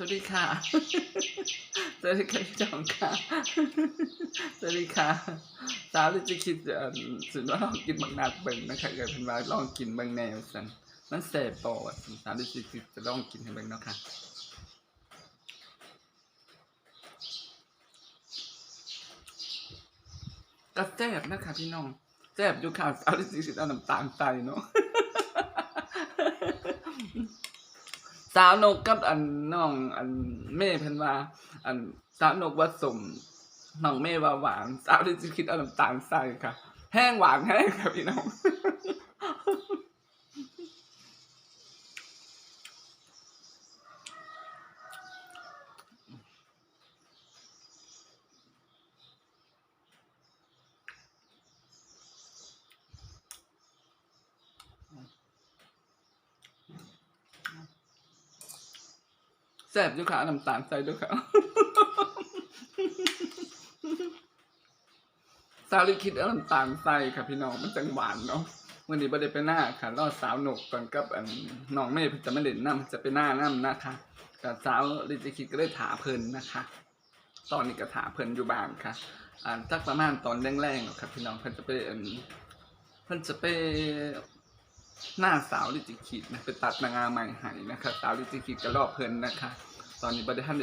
สวัสดีค่ะ สวัสดีค่ะพี่จองค่ะ สวัสดีค่ะสาวที่จะคิดสุดว่าลองกินบักนัดเบิ่งนะคะเกิดเป็นว่าลองกินบิ่งแนวสันมันแสบปอดสาวที่จะคิดจะลองกินให้เบิ่งเนาะค่ะก็แซ่บนะคะพี่น้องแซ่บอยู่ค่ะสาวที่สิเอาน้ำตาลใส่เนาะาวนกกับอันน้องอันแม่เพิ่นว่า อันสาวนกว่าสมน้องแม่ว่าหวานสาวที่จะคิดเอาน้ำตาลใส่ค่ะ แห้งหวานแห้งค่ะพี่น้อง แซ่บอยู่ค่ะเอาน้ำตาลใส่ด้วยค่ะสาวลิคิดเอาน้ำตาลใส่ค่ะพี่น้องมันจังหวานเนาะวันนี้บ่ได้ไปหน้าค่ะรอดสาวหนกก่อนกับอันน้องเมย์จะไม่เล่นน้ำจะไปหน้าน้ำนะคะกับสาวลิจิคิดก็ได้ถาเพิ่นนะคะ ตอนนี้ก็ถาเพิ่นอยู่บ้านค่ะอ่าสักประมาณตอนแรงๆหรอกครับพี่น้องเพิ่นจะไปอันเพิ่นจะไป หน้าสาวลิจิคิดนะไปตัดนางงามใหม่หายนะคะ สาวลิจิคิดก็รอบเพลินนะคะ ตอนนี้บ่ได้ทัน